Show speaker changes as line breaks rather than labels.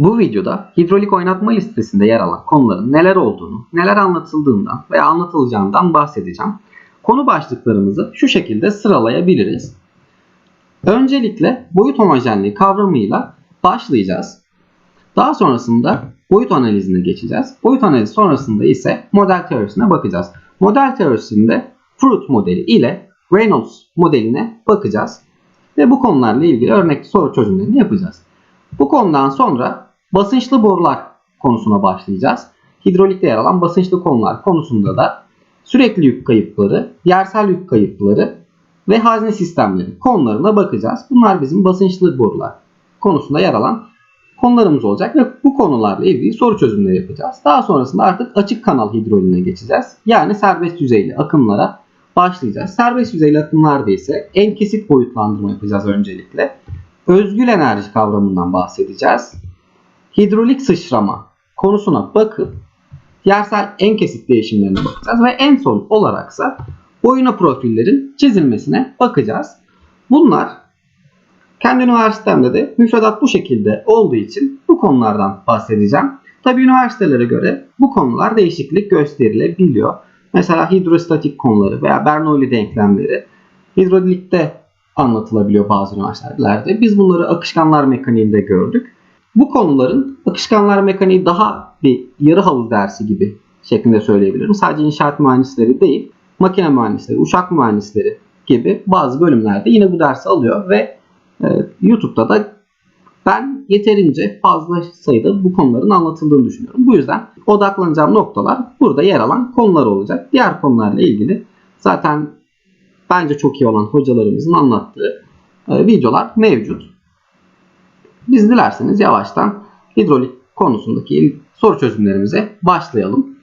Bu videoda hidrolik oynatma listesinde yer alan konuların neler olduğunu, neler anlatıldığından veya anlatılacağından bahsedeceğim. Konu başlıklarımızı şu şekilde sıralayabiliriz. Öncelikle boyut homojenliği kavramıyla başlayacağız. Daha sonrasında boyut analizine geçeceğiz. Boyut analizi sonrasında ise model teorisine bakacağız. Model teorisinde Fruit modeli ile Reynolds modeline bakacağız. Ve bu konularla ilgili örnek soru çözümlerini yapacağız. Bu konudan sonra basınçlı borular konusuna başlayacağız. Hidrolikte yer alan basınçlı konular konusunda da sürekli yük kayıpları, yersel yük kayıpları ve hazne sistemleri konularına bakacağız. Bunlar bizim basınçlı borular konusunda yer alan konularımız olacak ve bu konularla ilgili soru çözümleri yapacağız. Daha sonrasında artık açık kanal hidroliğine geçeceğiz. Yani serbest yüzeyli akımlara başlayacağız. Serbest yüzeyli akımlarda ise en kesit boyutlandırma yapacağız öncelikle. Özgül enerji kavramından bahsedeceğiz. Hidrolik sıçrama konusuna bakıp yersel en kesit değişimlerine bakacağız ve en son olaraksa boyuna profillerin çizilmesine bakacağız. Bunlar kendi üniversitemde de müfredat bu şekilde olduğu için bu konulardan bahsedeceğim. Tabi üniversitelere göre bu konular değişiklik gösterilebiliyor. Mesela hidrostatik konuları veya Bernoulli denklemleri hidrolikte anlatılabiliyor bazı üniversitelerde. Biz bunları akışkanlar mekaniğinde gördük. Bu konuların akışkanlar mekaniği daha bir yarı havuz dersi gibi şeklinde söyleyebilirim. Sadece inşaat mühendisleri değil, makine mühendisleri, uçak mühendisleri gibi bazı bölümlerde yine bu dersi alıyor ve e, YouTube'da da ben yeterince fazla sayıda bu konuların anlatıldığını düşünüyorum. Bu yüzden odaklanacağım noktalar burada yer alan konular olacak. Diğer konularla ilgili zaten bence çok iyi olan hocalarımızın anlattığı e, videolar mevcut. Biz dilerseniz yavaştan hidrolik konusundaki soru çözümlerimize başlayalım.